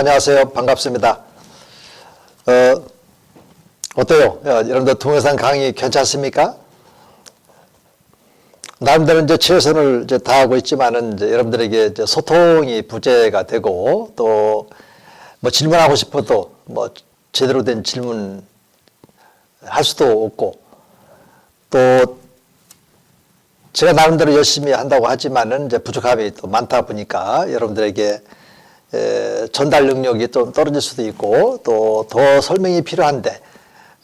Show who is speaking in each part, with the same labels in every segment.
Speaker 1: 안녕하세요. 반갑습니다. 어, 어때요? 어, 여러분들 동영상 강의 괜찮습니까? 나름대로 이제 최선을 이제 다하고 있지만은 이제 여러분들에게 이제 소통이 부재가 되고 또 뭐 질문하고 싶어도 뭐 제대로 된 질문 할 수도 없고 또 제가 나름대로 열심히 한다고 하지만은 이제 부족함이 또 많다 보니까 여러분들에게 에, 전달 능력이 좀 떨어질 수도 있고 또 더 설명이 필요한데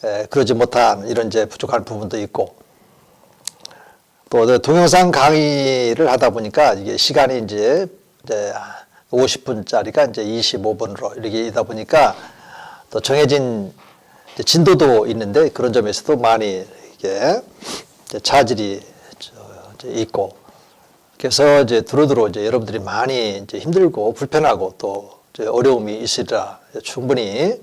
Speaker 1: 에, 그러지 못한 이런 이제 부족한 부분도 있고. 또 동영상 강의를 하다 보니까 이게 시간이 이제, 이제 50분짜리가 이제 25분으로 이렇게 있다 보니까 또 정해진 진도도 있는데 그런 점에서도 많이 이게 차질이 있고 그래서 이제 두루두루 이제 여러분들이 많이 이제 힘들고 불편하고 또 어려움이 있으리라 충분히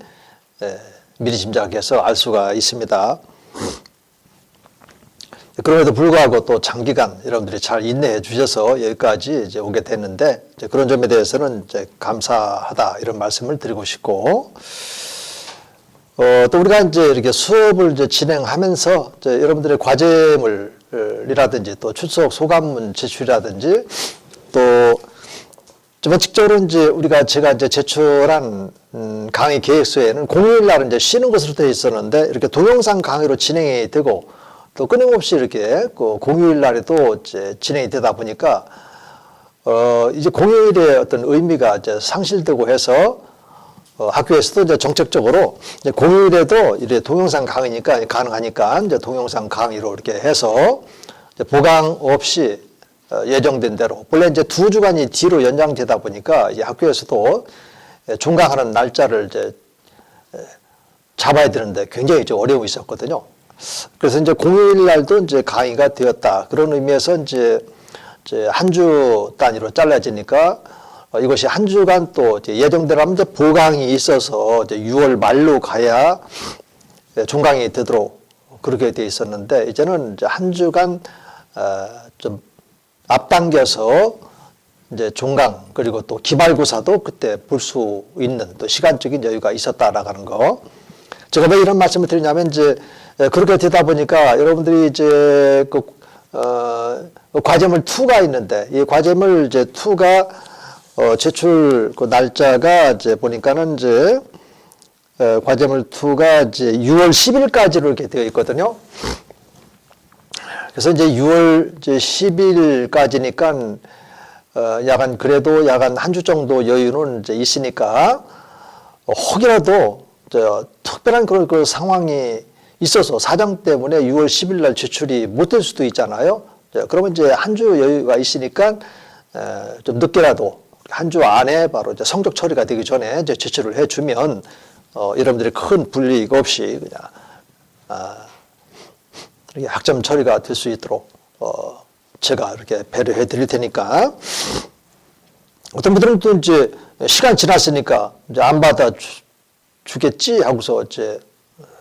Speaker 1: 예, 미리 짐작해서 알 수가 있습니다. 그럼에도 불구하고 또 장기간 여러분들이 잘 인내해 주셔서 여기까지 이제 오게 됐는데 이제 그런 점에 대해서는 이제 감사하다 이런 말씀을 드리고 싶고 어, 또 우리가 이제 이렇게 수업을 이제 진행하면서 이제 여러분들의 과제물 이라든지 또 출석 소감문 제출이라든지 또 전반적으로 이제 우리가 제가 이제 제출한 음, 강의 계획서에는 공휴일 날은 이제 쉬는 것으로 되어 있었는데 이렇게 동영상 강의로 진행이 되고 또 끊임없이 이렇게 그 공휴일 날에도 이제 진행이 되다 보니까 어 이제 공휴일의 어떤 의미가 이제 상실되고 해서 어, 학교에서도 이제 정책적으로 이제 공휴일에도 이래 동영상 강의니까 가능하니까 이제 동영상 강의로 이렇게 해서 이제 보강 없이 어, 예정된 대로 원래 이제 두 주간이 뒤로 연장되다 보니까 이 학교에서도 예, 종강하는 날짜를 이제 에, 잡아야 되는데 굉장히 좀 어려움이 있었거든요. 그래서 이제 공휴일 날도 이제 강의가 되었다. 그런 의미에서 이제, 이제 한주 단위로 잘라지니까 어, 이것이 한 주간 또 예정대로 하면 보강이 있어서 이제 6월 말로 가야 예, 종강이 되도록 그렇게 돼 있었는데 이제는 이제 한 주간 어, 좀 앞당겨서 이제 종강 그리고 또 기말고사도 그때 볼 수 있는 또 시간적인 여유가 있었다라는 거. 제가 왜 이런 말씀을 드리냐면 이제 에, 그렇게 되다 보니까 여러분들이 이제 그 어, 과제물 2가 있는데 이 과제물 이제 2가 어, 제출 그 날짜가 이제 보니까는 이제 에, 과제물 2가 이제 6월 10일까지로 이렇게 되어 있거든요. 그래서 이제 6월 이제 10일까지니까 어, 약간 그래도 약간 한 주 정도 여유는 이제 있으니까 어, 혹이라도 저 특별한 그런 그 상황이 있어서 사정 때문에 6월 10일 날 제출이 못 될 수도 있잖아요. 자, 그러면 이제 한 주 여유가 있으니까 에, 좀 늦게라도 한 주 안에 바로 이제 성적 처리가 되기 전에 이제 제출을 해주면 어, 여러분들이 큰 불이익 없이 그냥 아, 이렇게 학점 처리가 될 수 있도록 어, 제가 이렇게 배려해 드릴 테니까 어떤 분들은 또 이제 시간 지났으니까 이제 안 받아 주, 주겠지 하고서 이제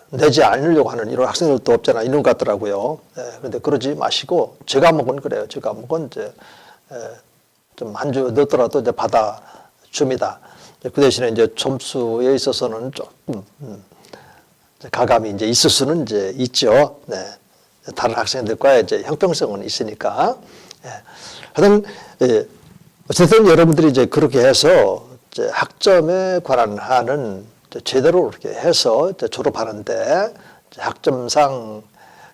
Speaker 1: 내지 않으려고 하는 이런 학생들도 없잖아 이런 것 같더라고요. 예, 그런데 그러지 마시고 제 과목은 그래요. 제 과목은 이제 좀한주 늦더라도 이제 받아 줍니다. 그 대신에 이제 점수에 있어서는 조금 음, 가감이 이제 있을 수는 이제 있죠. 네. 다른 학생들과의 이제 형평성은 있으니까. 예. 하여튼, 예. 어쨌든 여러분들이 이제 그렇게 해서 이제 학점에 관한 한은 제대로 이렇게 해서 졸업하는데 학점상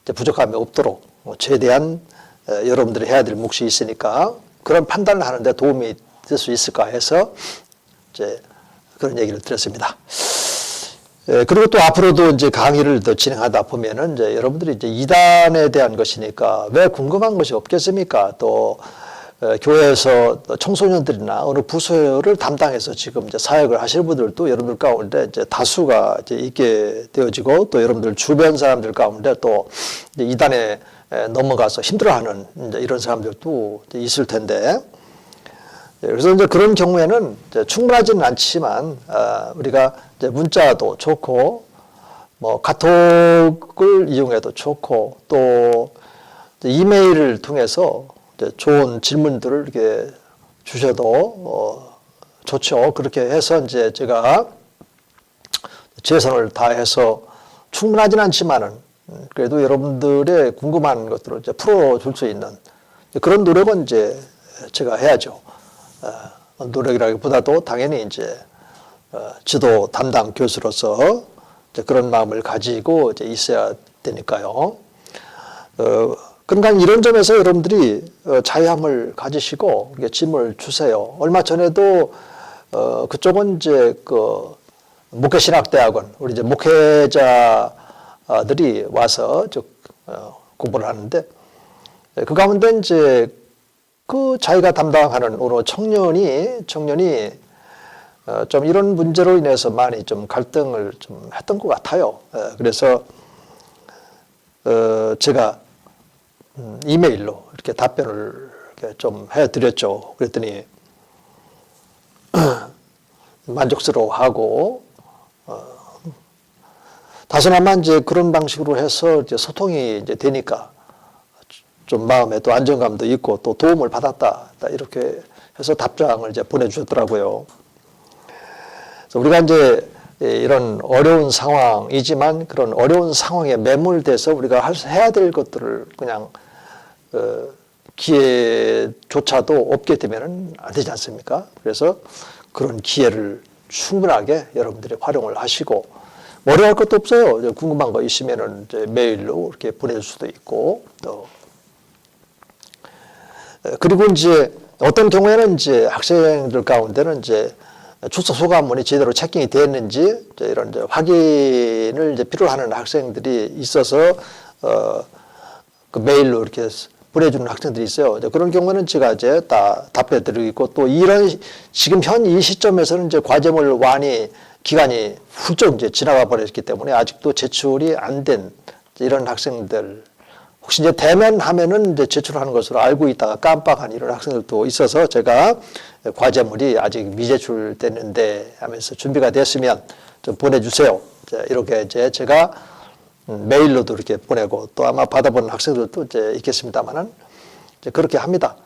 Speaker 1: 부족함이 없도록 뭐 최대한 에, 여러분들이 해야 될 몫이 있으니까 그런 판단을 하는데 도움이 될 수 있을까 해서 이제 그런 얘기를 드렸습니다. 예, 그리고 또 앞으로도 이제 강의를 더 진행하다 보면은 이제 여러분들이 이제 이단에 대한 것이니까 왜 궁금한 것이 없겠습니까? 또 에, 교회에서 또 청소년들이나 어느 부서를 담당해서 지금 이제 사역을 하시는 분들도 여러분들 가운데 이제 다수가 이제 있게 되어지고 또 여러분들 주변 사람들 가운데 또 이단에 에, 넘어가서 힘들어하는 이런 사람들도 있을 텐데 예, 그래서 이제 그런 경우에는 이제 충분하지는 않지만 아, 우리가 이제 문자도 좋고 뭐 카톡을 이용해도 좋고 또 이메일을 통해서 이제 좋은 질문들을 이렇게 주셔도 어, 좋죠. 그렇게 해서 이제 제가 최선을 다해서 충분하진 않지만은 음, 그래도 여러분들의 궁금한 것들을 이제 풀어줄 수 있는 그런 노력은 이제 제가 해야죠. 어, 노력이라기보다도 당연히 이제 어, 지도 담당 교수로서 그런 마음을 가지고 이제 있어야 되니까요. 어, 그러니까 이런 점에서 여러분들이 어, 자유함을 가지시고 짐을 주세요. 얼마 전에도 어, 그쪽은 이제 그 목회신학대학원 우리 이제 목회자 들이 와서 저, 어, 공부를 하는데 그 가운데 이제 그 자기가 담당하는 어느 청년이 청년이 어, 좀 이런 문제로 인해서 많이 좀 갈등을 좀 했던 것 같아요. 어, 그래서 어, 제가 음, 이메일로 이렇게 답변을 좀 해드렸죠. 그랬더니 만족스러워하고 어, 다소나마 이제 그런 방식으로 해서 이제 소통이 이제 되니까 좀 마음에 또 안정감도 있고 또 도움을 받았다 이렇게 해서 답장을 이제 보내주셨더라고요. 우리가 이제 이런 어려운 상황이지만 그런 어려운 상황에 매몰돼서 우리가 할, 해야 될 것들을 그냥 어, 기회조차도 없게 되면은 안 되지 않습니까? 그래서 그런 기회를 충분하게 여러분들이 활용을 하시고 머리할 것도 없어요. 궁금한 거 있으면은 이제 메일로 이렇게 보낼 수도 있고 또 에, 그리고 이제 어떤 경우에는 이제 학생들 가운데는 이제 출석 소감문이 제대로 체킹이 됐는지 이제 이런 이제 확인을 이제 필요로 하는 학생들이 있어서 어, 그 메일로 이렇게 보내주는 학생들이 있어요. 그런 경우는 제가 이제 다 답변 드리고 또 이런 지금 현 이 시점에서는 이제 과제물 완이 기간이 훌쩍 이제 지나가 버렸기 때문에 아직도 제출이 안 된 이런 학생들 혹시 이제 대면하면은 이제 제출하는 것으로 알고 있다가 깜빡한 이런 학생들도 있어서 제가 과제물이 아직 미제출됐는데 하면서 준비가 됐으면 좀 보내주세요. 이렇게 이제 제가 음, 메일로도 이렇게 보내고 또 아마 받아보는 학생들도 이제 있겠습니다만은 그렇게 합니다.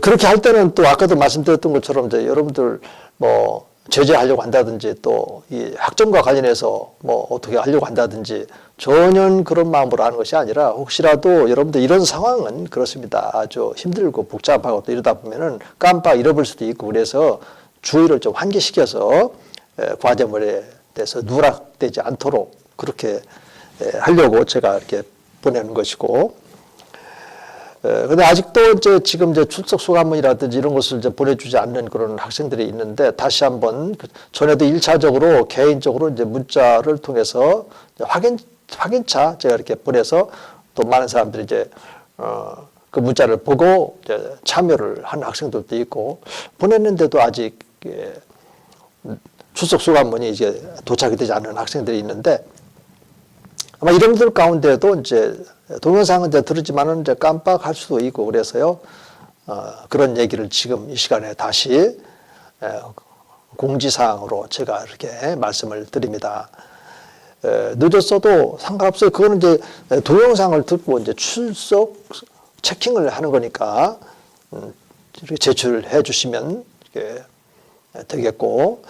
Speaker 1: 그렇게 할 때는 또 아까도 말씀드렸던 것처럼 이제 여러분들 뭐 제재하려고 한다든지 또 이 학점과 관련해서 뭐 어떻게 하려고 한다든지 전혀 그런 마음으로 하는 것이 아니라 혹시라도 여러분들 이런 상황은 그렇습니다. 아주 힘들고 복잡하고 또 이러다 보면은 깜빡 잃어버릴 수도 있고 그래서 주의를 좀 환기시켜서 에, 과제물에 대해서 누락되지 않도록 그렇게 에, 하려고 제가 이렇게 보내는 것이고 예, 근데 아직도 이제 지금 이제 출석 소감문이라든지 이런 것을 이제 보내주지 않는 그런 학생들이 있는데 다시 한번 그 전에도 일차적으로 개인적으로 이제 문자를 통해서 이제 확인 확인차 제가 이렇게 보내서 또 많은 사람들이 이제 어, 그 문자를 보고 이제 참여를 한 학생들도 있고 보냈는데도 아직 예, 출석 소감문이 이제 도착이 되지 않는 학생들이 있는데 아마 이런 분들 가운데도 이제 동영상은 이제 들었지만은 이제 깜빡할 수도 있고 그래서요. 어, 그런 얘기를 지금 이 시간에 다시 에, 공지사항으로 제가 이렇게 말씀을 드립니다. 에, 늦었어도 상관없어요. 그거는 이제 동영상을 듣고 이제 출석 체킹을 하는 거니까 음, 이렇게 제출해 주시면 되겠고.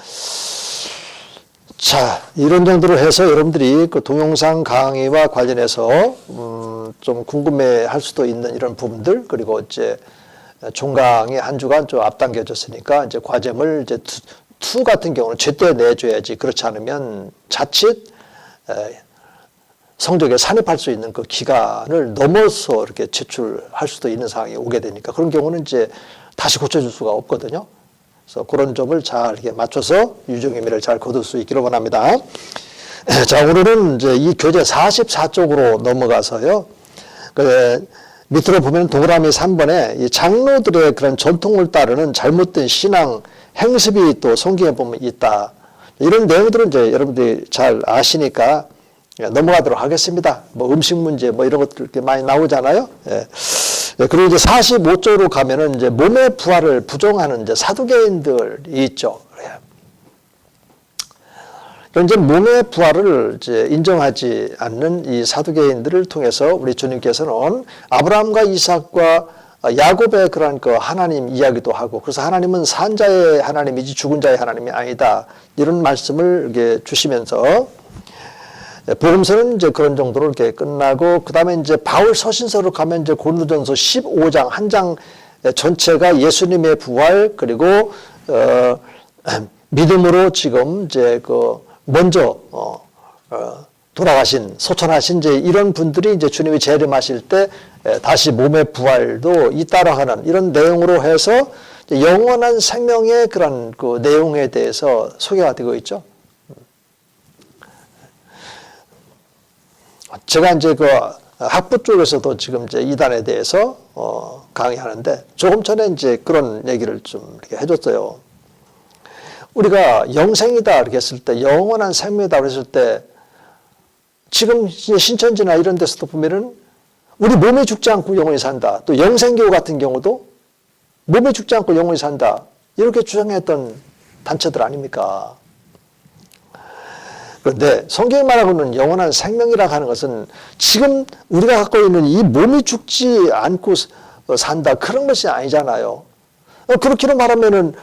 Speaker 1: 자, 이런 정도로 해서 여러분들이 그 동영상 강의와 관련해서 음, 좀 궁금해 할 수도 있는 이런 부분들 그리고 이제 종강이 한 주간 좀 앞당겨졌으니까 이제 과제물 이제 투, 투 같은 경우는 제때 내줘야지 그렇지 않으면 자칫 에, 성적에 산입할 수 있는 그 기간을 넘어서 이렇게 제출할 수도 있는 상황이 오게 되니까 그런 경우는 이제 다시 고쳐줄 수가 없거든요. 그래서 그런 점을 잘 이렇게 맞춰서 유종 의미를 잘 거둘 수 있기를 원합니다. 자, 오늘은 이제 이 교재 44쪽으로 넘어가서요. 그 밑으로 보면 동그라미 3번에 이 장로들의 그런 전통을 따르는 잘못된 신앙 행습이 또 성경에 보면 있다. 이런 내용들은 이제 여러분들이 잘 아시니까 넘어가도록 하겠습니다. 뭐 음식 문제 뭐 이런 것들 이렇게 많이 나오잖아요. 예. 예, 그리고 이제 45조로 가면은 이제 몸의 부활을 부정하는 이제 사두개인들이 있죠. 이제 몸의 부활을 이제 인정하지 않는 이 사두개인들을 통해서 우리 주님께서는 아브라함과 이삭과 어, 야곱의 그런 그 하나님 이야기도 하고 그래서 하나님은 산 자의 하나님이지 죽은 자의 하나님이 아니다 이런 말씀을 주시면서 예, 복음서는 이제 그런 정도로 이렇게 끝나고 그다음에 이제 바울 서신서로 가면 이제 고린도전서 15장 한 장 전체가 예수님의 부활 그리고 어 믿음으로 지금 이제 그 먼저 어, 어 돌아가신 소천하신 이제 이런 분들이 이제 주님이 재림하실 때 에, 다시 몸의 부활도 잇따라하는 이런 내용으로 해서 영원한 생명의 그런 그 내용에 대해서 소개가 되고 있죠. 제가 이제 그 학부 쪽에서도 지금 이제 이단에 대해서 어 강의하는데 조금 전에 이제 그런 얘기를 좀 이렇게 해줬어요. 우리가 영생이다 이렇게 했을 때 영원한 생명이다 그랬을 때 지금 신천지나 이런 데서도 보면은 우리 몸에 죽지 않고 영원히 산다. 또 영생교 같은 경우도 몸에 죽지 않고 영원히 산다. 이렇게 주장했던 단체들 아닙니까? 그런데 성경이 말하고는 영원한 생명이라 하는 것은 지금 우리가 갖고 있는 이 몸이 죽지 않고 산다. 그런 것이 아니잖아요. 어, 그렇게는 말하면은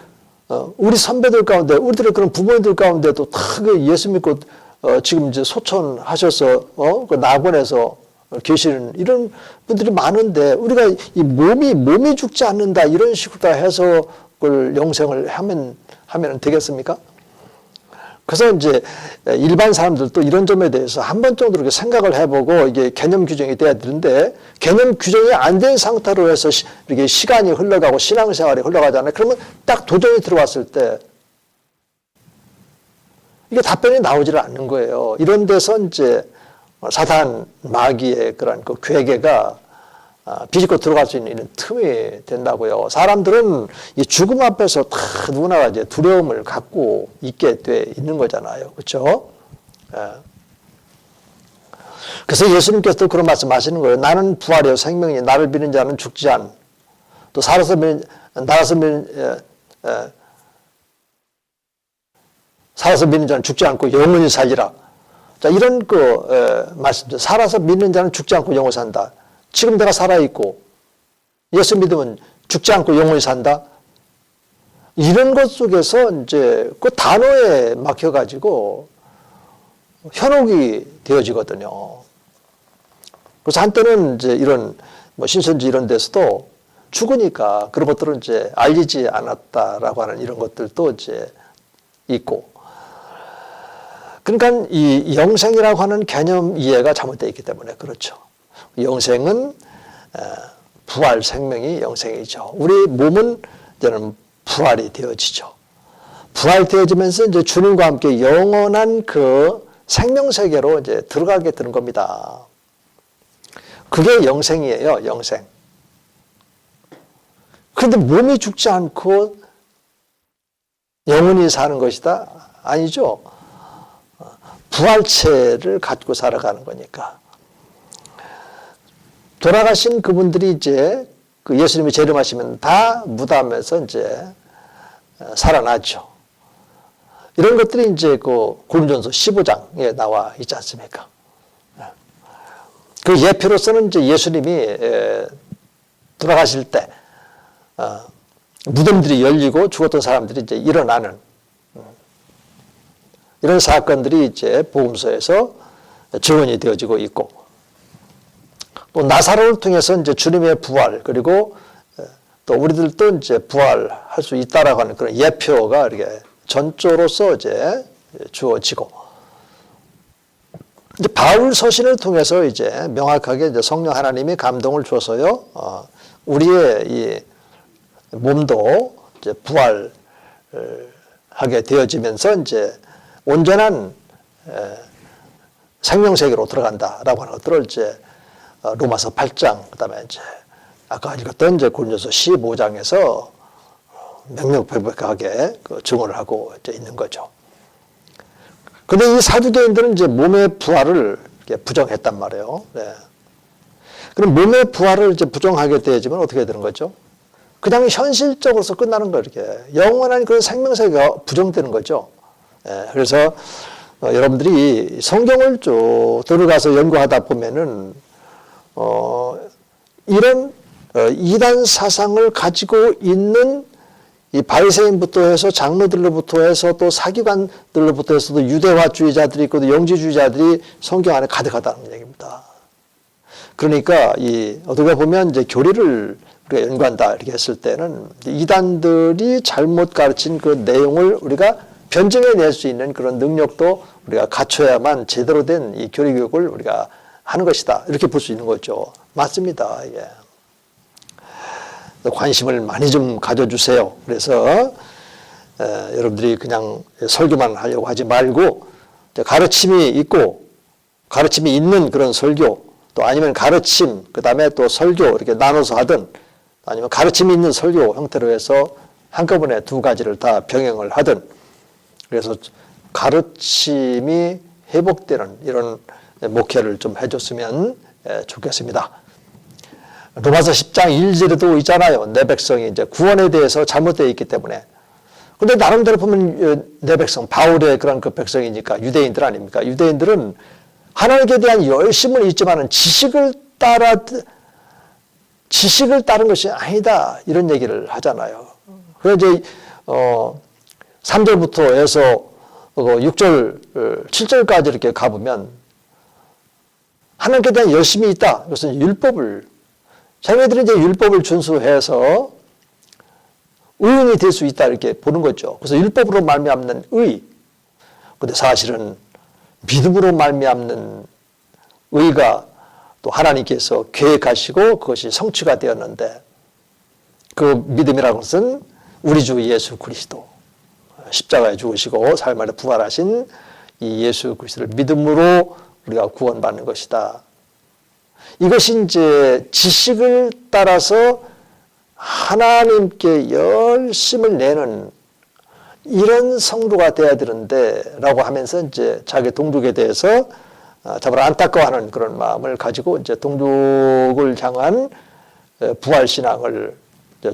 Speaker 1: 어, 우리 선배들 가운데, 우리들의 그런 부모님들 가운데도 다 그 예수 믿고 어, 지금 이제 소천하셔서 어, 그 낙원에서 계시는 이런 분들이 많은데 우리가 이 몸이 몸이 죽지 않는다 이런 식으로 다 해서 그걸 영생을 하면 하면 되겠습니까? 그래서 이제 일반 사람들도 이런 점에 대해서 한 번 정도 이렇게 생각을 해보고 이게 개념 규정이 돼야 되는데 개념 규정이 안 된 상태로 해서 시, 이렇게 시간이 흘러가고 신앙생활이 흘러가잖아요. 그러면 딱 도전이 들어왔을 때 이게 답변이 나오지를 않는 거예요. 이런 데서 이제 사단 마귀의 그런 그 괴계가 아, 비집고 들어갈 수 있는 이런 틈이 된다고요. 사람들은 이 죽음 앞에서 다 누구나 이제 두려움을 갖고 있게 돼 있는 거잖아요. 그렇죠? 그래서 예수님께서도 그런 말씀하시는 거예요. 나는 부활이요 생명이 나를 믿는 자는 죽지 않. 또 살아서 믿는 나라서 믿는 에, 에, 살아서 믿는 자는 죽지 않고 영원히 살리라. 자, 이런 그, 에, 말씀. 살아서 믿는 자는 죽지 않고 영원히 산다. 지금 내가 살아있고, 예수 믿으면 죽지 않고 영원히 산다. 이런 것 속에서 이제 그 단어에 막혀가지고 현혹이 되어지거든요. 그래서 한때는 이제 이런 뭐 신천지 이런 데서도 죽으니까 그런 것들은 이제 알리지 않았다라고 하는 이런 것들도 이제 있고 그러니까 이 영생이라고 하는 개념 이해가 잘못되어 있기 때문에 그렇죠. 영생은 부활 생명이 영생이죠. 우리 몸은 이제는 부활이 되어지죠. 부활되어지면서 이제 주님과 함께 영원한 그 생명 세계로 이제 들어가게 되는 겁니다. 그게 영생이에요, 영생. 그런데 몸이 죽지 않고 영원히 사는 것이다? 아니죠. 부활체를 갖고 살아가는 거니까. 돌아가신 그분들이 이제 그 예수님이 재림하시면 다 무덤에서 이제 살아나죠. 이런 것들이 이제 그 고린전서 15장에 나와 있지 않습니까? 그 예표로서는 이제 예수님이 돌아가실 때 어, 무덤들이 열리고 죽었던 사람들이 이제 일어나는 이런 사건들이 이제 복음서에서 증언이 되어지고 있고 또 나사로를 통해서 이제 주님의 부활 그리고 또 우리들도 이제 부활할 수 있다라고 하는 그런 예표가 이렇게 전조로서 이제 주어지고. 이제 바울 서신을 통해서 이제 명확하게 이제 성령 하나님이 감동을 줘서요 어, 우리의 이 몸도 이제 부활하게 되어지면서 이제 온전한 생명 세계로 들어간다라고 하는 것들을 이제 어, 로마서 8장 그다음에 이제 아까 읽었던 이제 고린도서 15장에서 명명백백하게 그 증언을 하고 이제 있는 거죠. 근데 이 사두개인들은 이제 몸의 부활을 부정했단 말이에요. 네. 그럼 몸의 부활을 이제 부정하게 되지만 어떻게 되는 거죠? 그냥 현실적으로서 끝나는 거예요, 이렇게. 영원한 그런 생명세계가 부정되는 거죠. 예, 그래서 어, 여러분들이 성경을 쭉 들어가서 연구하다 보면은 어, 이런 어, 이단 사상을 가지고 있는 이 바리새인부터 해서 장로들로부터 해서 또 사기관들로부터 해서도 유대화주의자들이 있고 또 영지주의자들이 성경 안에 가득하다는 얘기입니다. 그러니까 이 어떻게 보면 이제 교리를 우리가 연구한다 이렇게 했을 때는 이단들이 잘못 가르친 그 내용을 우리가 변증해낼 수 있는 그런 능력도 우리가 갖춰야만 제대로 된 이 교리 교육을 우리가 하는 것이다 이렇게 볼 수 있는 거죠. 맞습니다. 예. 관심을 많이 좀 가져주세요. 그래서 에, 여러분들이 그냥 설교만 하려고 하지 말고 가르침이 있고 가르침이 있는 그런 설교 또 아니면 가르침 그 다음에 또 설교 이렇게 나눠서 하든 아니면 가르침이 있는 설교 형태로 해서 한꺼번에 두 가지를 다 병행을 하든 그래서 가르침이 회복되는 이런 목회를 좀 해줬으면 에, 좋겠습니다. 로마서 10장 1절에도 있잖아요. 내 백성이 이제 구원에 대해서 잘못되어 있기 때문에. 근데 나름대로 보면 어, 내 백성, 바울의 그런 그 백성이니까 유대인들 아닙니까? 유대인들은 하나님께 대한 열심은 있지만은 지식을 따라, 지식을 따른 것이 아니다. 이런 얘기를 하잖아요. 그래서 이제, 어, 3절부터 해서 6절, 7절까지 이렇게 가보면 하나님께 대한 열심이 있다. 그것은 율법을 자기들이 이제 율법을 준수해서 의인이 될 수 있다 이렇게 보는 거죠. 그래서 율법으로 말미암는 의. 근데 사실은 믿음으로 말미암는 의가 또 하나님께서 계획하시고 그것이 성취가 되었는데 그 믿음이라는 것은 우리 주 예수 그리스도 십자가에 죽으시고 삶 안에 부활하신 이 예수 그리스도를 믿음으로 우리가 구원받는 것이다. 이것이 이제 지식을 따라서 하나님께 열심을 내는 이런 성도가 돼야 되는데 라고 하면서 이제 자기 동족에 대해서 정말 안타까워하는 그런 마음을 가지고 이제 동족을 향한 부활신앙을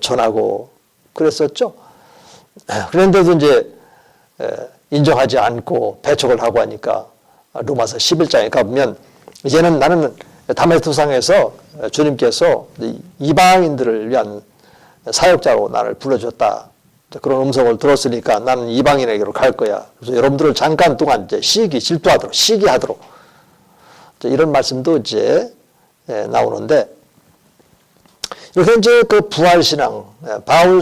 Speaker 1: 전하고 그랬었죠. 그런데도 이제 인정하지 않고 배척을 하고 하니까 로마서 11장에 가보면 이제는 나는 다메투상에서 주님께서 이방인들을 위한 사역자로 나를 불러줬다. 그런 음성을 들었으니까 나는 이방인에게로 갈 거야. 그래서 여러분들을 잠깐 동안 이제 시기 질투하도록 시기하도록 이런 말씀도 이제 나오는데 이렇게 이제 그 부활 신앙 바울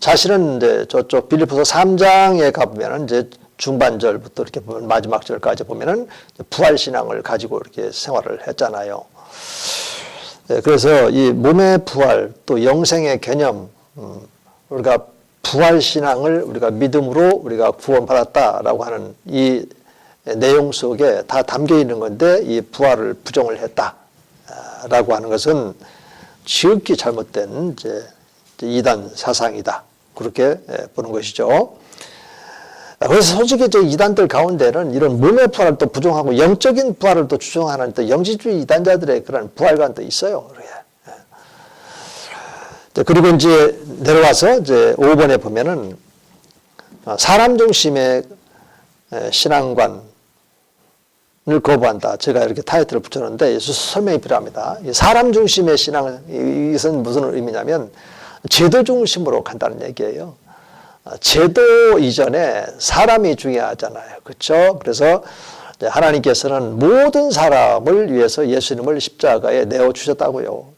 Speaker 1: 자신은 이제 저쪽 빌리포서 3장에 가보면은 이제 중반절부터 이렇게 보면 마지막 절까지 보면은 부활 신앙을 가지고 이렇게 생활을 했잖아요. 예, 그래서 이 몸의 부활 또 영생의 개념 음, 우리가 부활 신앙을 우리가 믿음으로 우리가 구원받았다라고 하는 이 내용 속에 다 담겨 있는 건데 이 부활을 부정을 했다라고 하는 것은 지극히 잘못된 이제 이단 사상이다 그렇게 예, 보는 것이죠. 그래서 솔직히 저 이단들 가운데는 이런 몸의 부활을 또 부정하고 영적인 부활을 또 주장하는 또 영지주의 이단자들의 그런 부활관도 있어요. 예. 그리고 이제 내려와서 이제 5번에 보면은 사람 중심의 신앙관을 거부한다. 제가 이렇게 타이틀을 붙였는데 설명이 필요합니다. 사람 중심의 신앙, 이것은 무슨 의미냐면 제도 중심으로 간다는 얘기예요. 제도 이전에 사람이 중요하잖아요. 그렇죠? 그래서 하나님께서는 모든 사람을 위해서 예수님을 십자가에 내어 주셨다고요.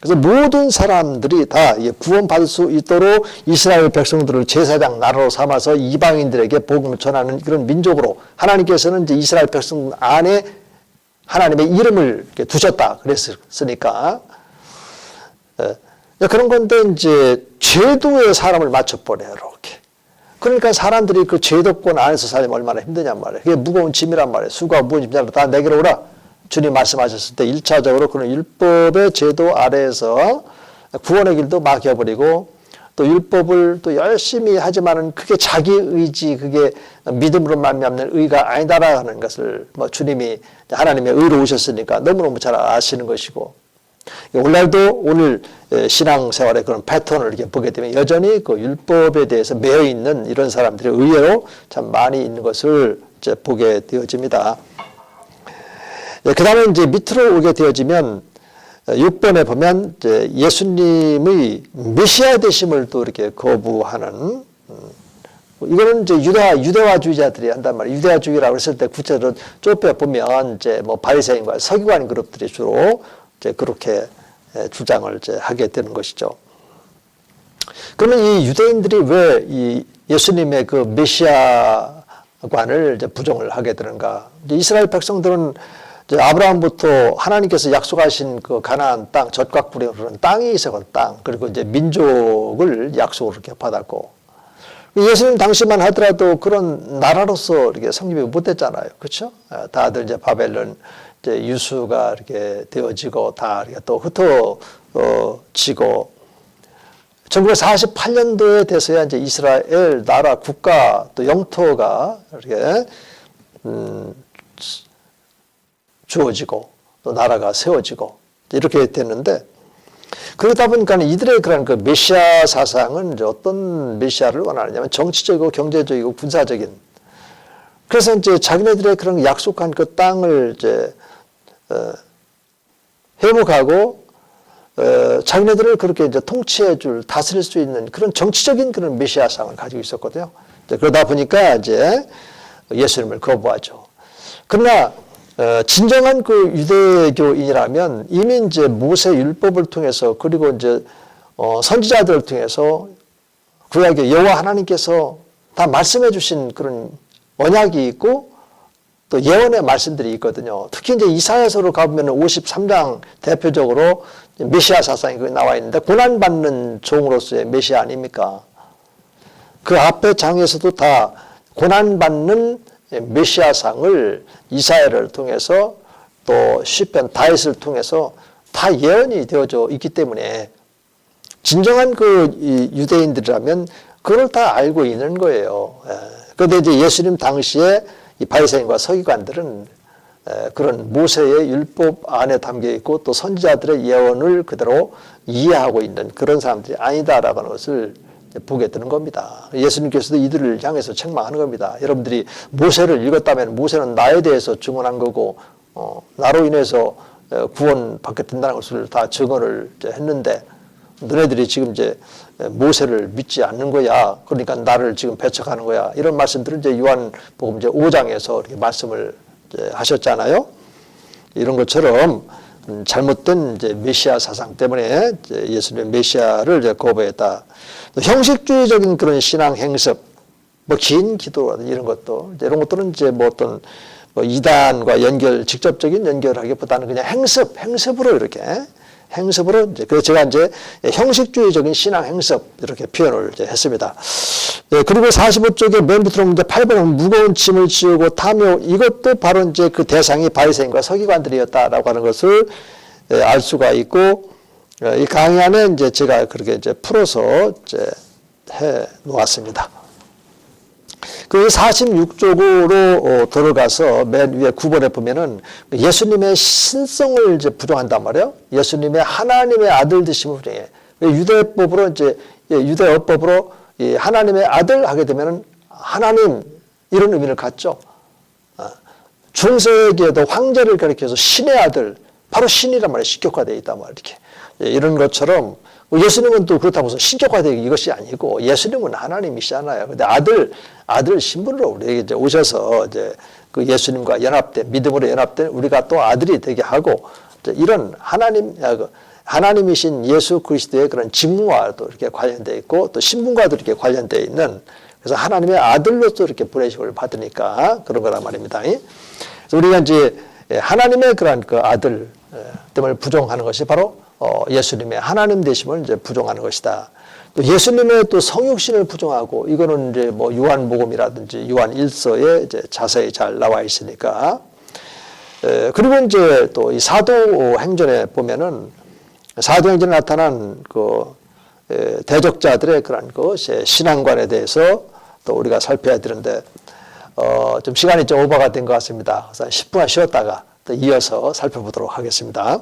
Speaker 1: 그래서 모든 사람들이 다 구원받을 수 있도록 이스라엘 백성들을 제사장 나라로 삼아서 이방인들에게 복음을 전하는 그런 민족으로 하나님께서는 이제 이스라엘 백성 안에 하나님의 이름을 두셨다 그랬으니까 그런 건데 이제 제도에 사람을 맞춰버려 이렇게. 그러니까 사람들이 그 제도권 안에서 살면 얼마나 힘드냔 말이에요. 그게 무거운 짐이란 말이에요. 수가 무거운 짐이라 다 내게로 오라. 주님 말씀하셨을 때 1차적으로 그런 율법의 제도 아래에서 구원의 길도 막혀버리고 또 율법을 또 열심히 하지만은 그게 자기 의지, 그게 믿음으로 말미암는 의가 아니다라는 것을 뭐 주님이 하나님의 의로 오셨으니까 너무너무 잘 아시는 것이고 오늘도 오늘 신앙생활의 그런 패턴을 이렇게 보게 되면 여전히 그 율법에 대해서 매여 있는 이런 사람들이 의외로 참 많이 있는 것을 이제 보게 되어집니다. 그 다음에 이제 밑으로 오게 되어지면 6번에 보면 이제 예수님의 메시아 되심을 또 이렇게 거부하는 음, 이거는 이제 유대 유대화주의자들이 한단 말이에요. 유대화주의라고 했을 때 구체적으로 좁혀 보면 이제 뭐 바리새인과 서기관 그룹들이 주로 이제 그렇게 에, 주장을 이제 하게 되는 것이죠. 그러면 이 유대인들이 왜 이 예수님의 그 메시아관을 이제 부정을 하게 되는가? 이스라엘 백성들은 아브라함부터 하나님께서 약속하신 그 가나안 땅, 젖각부리 그런 땅이 있어건 땅, 그리고 이제 민족을 약속을 이렇게 받았고 예수님 당시만 하더라도 그런 나라로서 이렇게 성립이 못 됐잖아요. 그렇죠? 아, 다들 이제 바벨론 이제 유수가 이렇게 되어지고 다 이렇게 또 흩어지고 1948년도에 돼서야 이제 이스라엘 나라 국가 또 영토가 이렇게 음, 주어지고 또 나라가 세워지고 이렇게 됐는데 그러다 보니까 이들의 그런 그 메시아 사상은 이제 어떤 메시아를 원하느냐면 정치적이고 경제적이고 군사적인 그래서 이제 자기네들의 그런 약속한 그 땅을 이제 어, 회복하고 어, 자기네들을 그렇게 이제 통치해 줄 다스릴 수 있는 그런 정치적인 그런 메시아상을 가지고 있었거든요. 그러다 보니까 이제 예수님을 거부하죠. 그러나 어, 진정한 그 유대교인이라면 이미 이제 모세 율법을 통해서 그리고 이제 어, 선지자들을 통해서 구약의 여호와 하나님께서 다 말씀해 주신 그런 언약이 있고 또 예언의 말씀들이 있거든요. 특히 이제 이사야서로 가보면 53장 대표적으로 메시아 사상이 나와 있는데 고난받는 종으로서의 메시아 아닙니까? 그 앞에 장에서도 다 고난받는 메시아상을 이사야를 통해서 또 시편 다윗을 통해서 다 예언이 되어져 있기 때문에 진정한 그 유대인들이라면 그걸 다 알고 있는 거예요. 예. 그런데 이제 예수님 당시에 이 바리새인과 서기관들은 그런 모세의 율법 안에 담겨 있고 또 선지자들의 예언을 그대로 이해하고 있는 그런 사람들이 아니다라는 것을 보게 되는 겁니다. 예수님께서도 이들을 향해서 책망하는 겁니다. 여러분들이 모세를 읽었다면 모세는 나에 대해서 증언한 거고 어, 나로 인해서 구원 받게 된다는 것을 다 증언을 했는데 너네들이 지금 이제 모세를 믿지 않는 거야. 그러니까 나를 지금 배척하는 거야. 이런 말씀들을 이제 요한복음 이제 5장에서 이렇게 말씀을 이제 하셨잖아요. 이런 것처럼 음, 잘못된 이제 메시아 사상 때문에 이제 예수님의 메시아를 이제 거부했다. 형식주의적인 그런 신앙 행습, 뭐 긴 기도라든지 이런 것도 이런 것들은 이제 뭐 어떤 뭐 이단과 연결 직접적인 연결하기보다는 그냥 행습, 행습으로 이렇게 행습으로 이제 그래서 제가 이제 형식주의적인 신앙 행습 이렇게 표현을 이제 했습니다. 예, 그리고 45쪽에 맨 밑으로 이제 8번은 무거운 짐을 지우고 탐욕 이것도 바로 이제 그 대상이 바리새인과 서기관들이었다라고 하는 것을 예, 알 수가 있고 예, 이 강의 안에 이제 제가 그렇게 이제 풀어서 이제 해 놓았습니다. 그 46쪽으로 어, 들어가서 맨 위에 9번에 보면은 예수님의 신성을 이제 부정한단 말이에요. 예수님의 하나님의 아들 되심을 부정해. 유대법으로 이제 예, 유대어법으로 하나님의 아들 하게 되면은 하나님 이런 의미를 갖죠. 어, 중세기에도 황제를 가리켜서 신의 아들, 바로 신이란 말이에요. 신격화되어 있단 말이에요. 이렇게. 예, 이런 것처럼 예수님은 또 그렇다고 해서 신격화되기 이것이 아니고 예수님은 하나님이시잖아요. 근데 아들, 아들 신분으로 우리에게 이제 오셔서 이제 그 예수님과 연합된, 믿음으로 연합된 우리가 또 아들이 되게 하고 이런 하나님, 아, 그 하나님이신 예수 그리스도의 그런 직무와도 이렇게 관련되어 있고 또 신분과도 이렇게 관련되어 있는 그래서 하나님의 아들로서 이렇게 부레식을 받으니까 그런 거란 말입니다. 그래서 우리가 이제 하나님의 그런 그 아들 뜸을 부정하는 것이 바로 어, 예수님의 하나님 되심을 이제 부정하는 것이다. 또 예수님의 또 성육신을 부정하고 이거는 이제 뭐 요한복음이라든지 요한 일서에 이제 자세히 잘 나와 있으니까. 에, 그리고 이제 또 이 사도 행전에 보면은 사도 행전에 나타난 그 에, 대적자들의 그런 것이 신앙관에 대해서 또 우리가 살펴야 되는데 어, 좀 시간이 좀 오버가 된 것 같습니다. 그래서 10분 쉬었다가 또 이어서 살펴보도록 하겠습니다.